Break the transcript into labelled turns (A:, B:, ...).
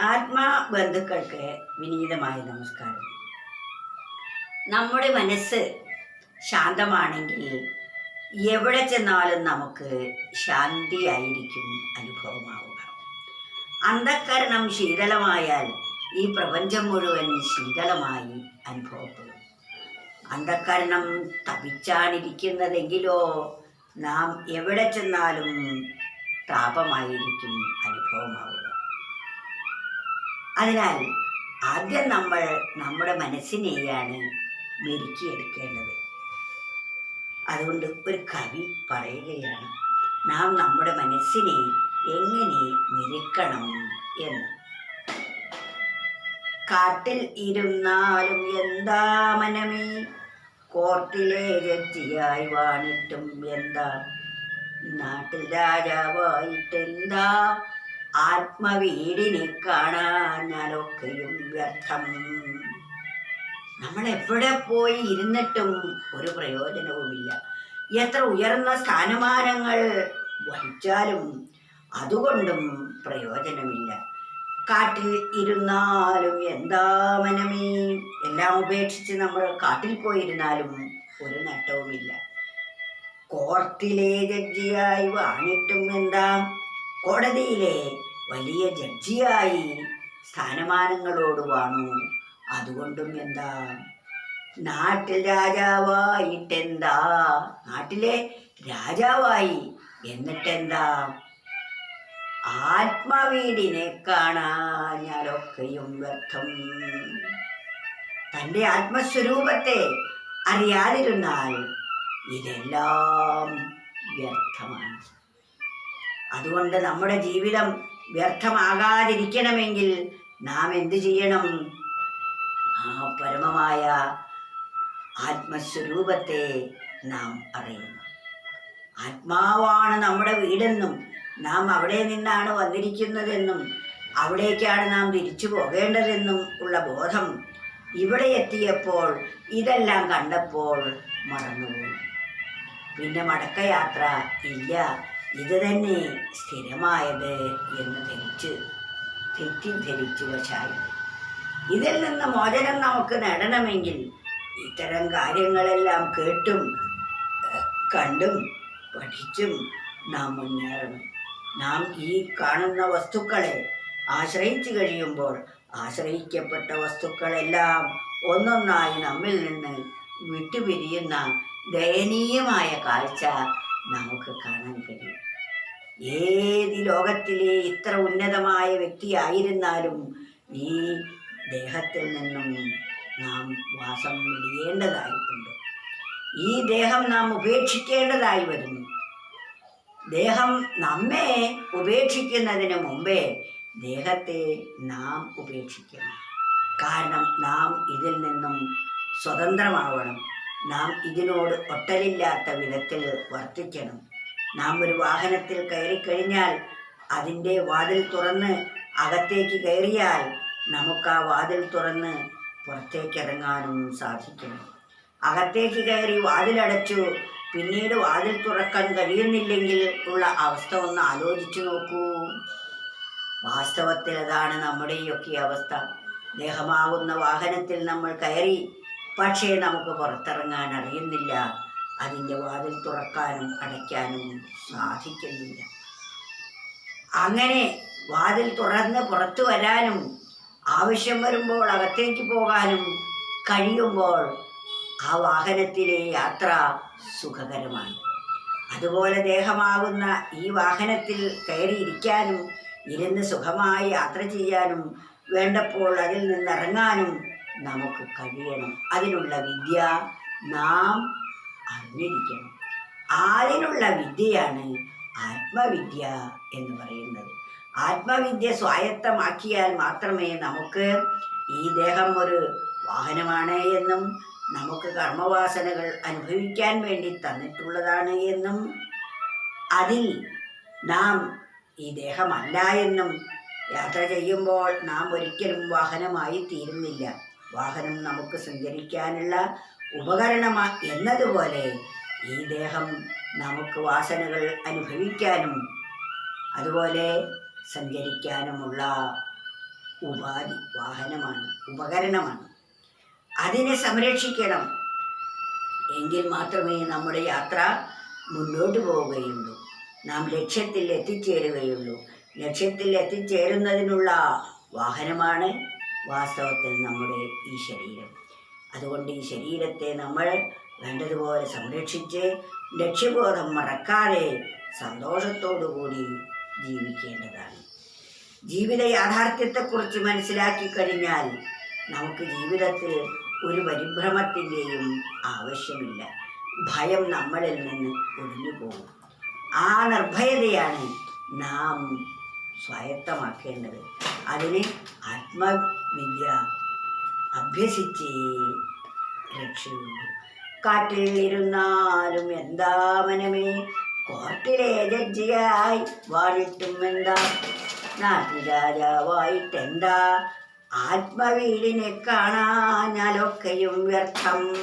A: ആത്മാ ബന്ധുക്കൾക്ക് വിനീതമായ നമസ്കാരം. നമ്മുടെ മനസ്സ് ശാന്തമാണെങ്കിൽ എവിടെ ചെന്നാലും നമുക്ക് ശാന്തിയായിരിക്കും അനുഭവമാവുക. അന്ധക്കരണം ശീതളമായാൽ ഈ പ്രപഞ്ചം മുഴുവൻ ശീതളമായി അനുഭവപ്പെടും. അന്ധക്കരണം തപിച്ചാണിരിക്കുന്നതെങ്കിലോ നാം എവിടെ ചെന്നാലും താപമായിരിക്കും അനുഭവമാവുക. അതിനാൽ ആദ്യം നമ്മൾ നമ്മുടെ മനസ്സിനെയാണ് മെരുക്കിയെടുക്കേണ്ടത്. അതുകൊണ്ട് ഒരു കവി പറയുകയാണ് നാം നമ്മുടെ മനസ്സിനെ എങ്ങനെ മെരുക്കണം എന്ന്. കാട്ടിൽ ഇരുന്നാലും എന്താ മനമേ? കോർട്ടിലെ രക്തിയായി വാണിട്ടും എന്താ? നാട്ടിൽ രാജാവായിട്ടെന്താ ആത്മവീടിനെ കാണാഞ്ഞാലൊക്കെയും വ്യർത്ഥം. നമ്മൾ എവിടെ പോയി ഇരുന്നിട്ടും ഒരു പ്രയോജനവുമില്ല. എത്ര ഉയർന്ന സ്ഥാനമാനങ്ങൾ വഹിച്ചാലും അതുകൊണ്ടും പ്രയോജനമില്ല. കാട്ടിൽ ഇരുന്നാലും എന്താ മനമേ? എല്ലാം ഉപേക്ഷിച്ച് നമ്മൾ കാട്ടിൽ പോയിരുന്നാലും ഒരു നേട്ടവുമില്ല. കോർട്ടിലെ ജഡ്ജിയായി വാണിട്ടും എന്താ? കോടതിയിലെ വലിയ ജഡ്ജിയായി സ്ഥാനമാനങ്ങളോട് വാണു. അതുകൊണ്ടും എന്താ? നാട്ടിൽ രാജാവായിട്ടെന്താ? നാട്ടിലെ രാജാവായി എന്നിട്ടെന്താ? ആത്മവീടിനെ കാണാഞ്ഞാലൊക്കെയും വ്യർത്ഥം. തന്റെ ആത്മസ്വരൂപത്തെ അറിയാതിരുന്നാൽ ഇതെല്ലാം വ്യർത്ഥമാണ്. അതുകൊണ്ട് നമ്മുടെ ജീവിതം വ്യർത്ഥമാകാതിരിക്കണമെങ്കിൽ നാം എന്തു ചെയ്യണം? ആ പരമമായ ആത്മസ്വരൂപത്തെ നാം അറിയണം. ആത്മാവാണ് നമ്മുടെ വീടെന്നും നാം അവിടെ നിന്നാണ് വന്നിരിക്കുന്നതെന്നും അവിടേക്കാണ് നാം തിരിച്ചു പോകേണ്ടതെന്നും ഉള്ള ബോധം ഇവിടെ എത്തിയപ്പോൾ ഇതെല്ലാം കണ്ടപ്പോൾ മറന്നുപോയി. പിന്നെ മടക്കയാത്ര ഇല്ല. ഇത് തന്നെ സ്ഥിരമായത് എന്ന് ധരിച്ച് തെറ്റിദ്ധരിച്ചു വശായി ഇതിൽ നിന്ന് മോചനം നമുക്ക് നേടണമെങ്കിൽ ഇത്തരം കാര്യങ്ങളെല്ലാം കേട്ടും കണ്ടും പഠിച്ചും നാം മുന്നേറണം. നാം ഈ കാണുന്ന വസ്തുക്കളെ ആശ്രയിച്ചു കഴിയുമ്പോൾ ആശ്രയിക്കപ്പെട്ട വസ്തുക്കളെല്ലാം ഒന്നൊന്നായി നമ്മിൽ നിന്ന് വിട്ടുപിരിയുന്ന ദയനീയമായ കാഴ്ച നമുക്ക് കാണാൻ കഴിയും. ഏത് ലോകത്തിലെ ഇത്ര ഉന്നതമായ വ്യക്തിയായിരുന്നാലും ഈ ദേഹത്തിൽ നിന്നും നാം വാസം വെടിയേണ്ടതായിട്ടുണ്ട് ഈ ദേഹം നാം ഉപേക്ഷിക്കേണ്ടതായി വരുന്നു. ദേഹം നമ്മെ ഉപേക്ഷിക്കുന്നതിന് മുമ്പേ ദേഹത്തെ നാം ഉപേക്ഷിക്കണം. കാരണം നാം ഇതിൽ നിന്നും സ്വതന്ത്രമാവണം. നാം ഇതിനോട് ഒട്ടലില്ലാത്ത വിധത്തിൽ വർത്തിക്കണം. നാം ഒരു വാഹനത്തിൽ കയറിക്കഴിഞ്ഞാൽ അതിന്റെ വാതിൽ തുറന്ന് അകത്തേക്ക് കയറിയാൽ നമുക്ക് ആ വാതിൽ തുറന്ന് പുറത്തേക്ക് ഇറങ്ങാനും സാധിക്കണം. അകത്തേക്ക് കയറി വാതിലടച്ചു പിന്നീട് വാതിൽ തുറക്കാൻ കഴിയുന്നില്ലെങ്കിൽ ഉള്ള അവസ്ഥ ഒന്ന് ആലോചിച്ചു നോക്കൂ. വാസ്തവത്തിൽ അതാണ് നമ്മുടെയൊക്കെ അവസ്ഥ. ദേഹമാകുന്ന വാഹനത്തിൽ നമ്മൾ കയറി പക്ഷേ നമുക്ക് പുറത്തിറങ്ങാൻ അറിയുന്നില്ല. അതിന്റെ വാതിൽ തുറക്കാനും അടയ്ക്കാനും സാധിക്കുന്നില്ല. അങ്ങനെ വാതിൽ തുറന്ന് പുറത്തു വരാനും ആവശ്യം വരുമ്പോൾ അകത്തേക്ക് പോകാനും കഴിയുമ്പോൾ ആ വാഹനത്തിലെ യാത്ര സുഖകരമാണ്. അതുപോലെ ദേഹമാകുന്ന ഈ വാഹനത്തിൽ കയറിയിരിക്കാനും ഇരുന്ന് സുഖമായി യാത്ര ചെയ്യാനും വേണ്ടപ്പോൾ അതിൽ നിന്നിറങ്ങാനും നമുക്ക് കഴിയണം. അതിനുള്ള വിദ്യ നാം അറിഞ്ഞിരിക്കണം. ആരിനുള്ള വിദ്യയാണ് ആത്മവിദ്യ എന്ന് പറയുന്നത്. ആത്മവിദ്യ സ്വായത്തമാക്കിയാൽ മാത്രമേ നമുക്ക് ഈ ദേഹം ഒരു വാഹനമാണ് എന്നും നമുക്ക് കർമ്മവാസനകൾ അനുഭവിക്കാൻ വേണ്ടി തന്നിട്ടുള്ളതാണ് എന്നും അതിൽ നാം ഈ ദേഹമല്ല എന്നും യാത്ര ചെയ്യുമ്പോൾ നാം ഒരിക്കലും വാഹനമായി തീരുന്നില്ല. വാഹനം നമുക്ക് സഞ്ചരിക്കാനുള്ള ഉപകരണമാ എന്നതുപോലെ ഈ ദേഹം നമുക്ക് വാസനകൾ അനുഭവിക്കാനും അതുപോലെ സഞ്ചരിക്കാനുമുള്ള ഉപാധി വാഹനമാണ് ഉപകരണമാണ്. അതിനെ സംരക്ഷിക്കണം. എങ്കിൽ മാത്രമേ നമ്മുടെ യാത്ര മുന്നോട്ട് പോവുകയുള്ളൂ. നാം ലക്ഷ്യത്തിൽ എത്തിച്ചേരുകയുള്ളൂ. ലക്ഷ്യത്തിൽ എത്തിച്ചേരുന്നതിനുള്ള വാഹനമാണ് വാസ്തവത്തിൽ നമ്മുടെ ഈ ശരീരം. അതുകൊണ്ട് ഈ ശരീരത്തെ നമ്മൾ വേണ്ടതുപോലെ സംരക്ഷിച്ച് ലക്ഷ്യബോധം മറക്കാതെ സന്തോഷത്തോടുകൂടി ജീവിക്കേണ്ടതാണ്. ജീവിത യാഥാർത്ഥ്യത്തെക്കുറിച്ച് മനസ്സിലാക്കി കഴിഞ്ഞാൽ നമുക്ക് ജീവിതത്തിൽ ഒരു പരിഭ്രമത്തിന്റെയും ആവശ്യമില്ല. ഭയം നമ്മളിൽ നിന്ന് ഒഴിഞ്ഞു പോകും. ആ നിർഭയതയാണ് നാം സ്വായത്തമാക്കേണ്ടത്. അതിന് ആത്മവിദ്യ. അഭ്യസിച്ചേ രക്ഷയുള്ളൂ കാട്ടിൽ ഇരുന്നാലും എന്താ മനമേ? കോർട്ടിലെ ജഡ്ജിയായി വാഴിട്ടും എന്താ? നാട്ടിൽ രാജാവായിട്ടെന്താ ആത്മവീടിനെ കാണാഞ്ഞാലൊക്കെയും വ്യർത്ഥം.